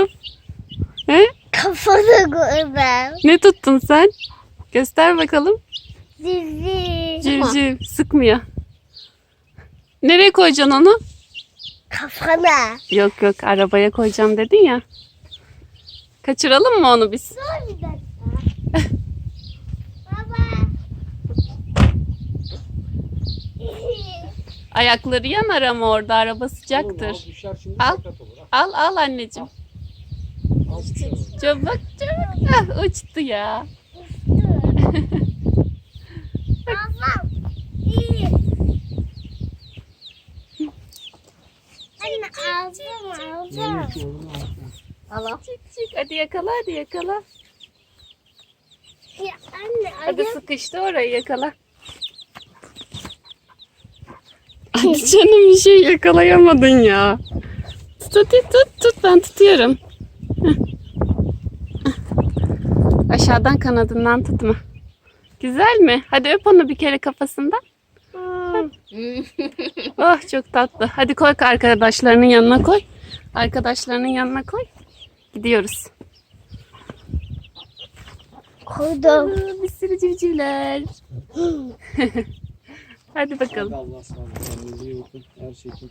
bakalım. He? Kafana koymam. Ne tuttun sen? Göster bakalım. Dizi. Civciv sıkmıyor. Nereye koyacaksın onu? Kafana. Yok yok arabaya koyacağım dedin ya. Kaçıralım mı onu biz? Dur bir dakika. Baba. Ayakları yanar ama orada araba sıcaktır. Oğlum, al, düşer şimdi Al. sakat olur. Al al anneciğim. Al, düşer. Çabuk çabuk. Ah, uçtu ya. Baba. İyi. Anne aldım aldım. Neymiş oğlum, al sen. Çık çık hadi yakala hadi yakala. Ya anne Hadi ayağım. sıkıştı orayı yakala. Hadi canım bir şey yakalayamadın ya. Tut hadi tut tut ben tutuyorum. Heh. Aşağıdan kanadından tutma. Güzel mi? Hadi öp onu bir kere kafasından. Oh çok tatlı. Hadi koy arkadaşlarının yanına koy. Arkadaşlarının yanına koy. Gidiyoruz. Koydum. Aa, Bir sürü civcivler. Hadi bakalım. Allah sağlık. Her şey çok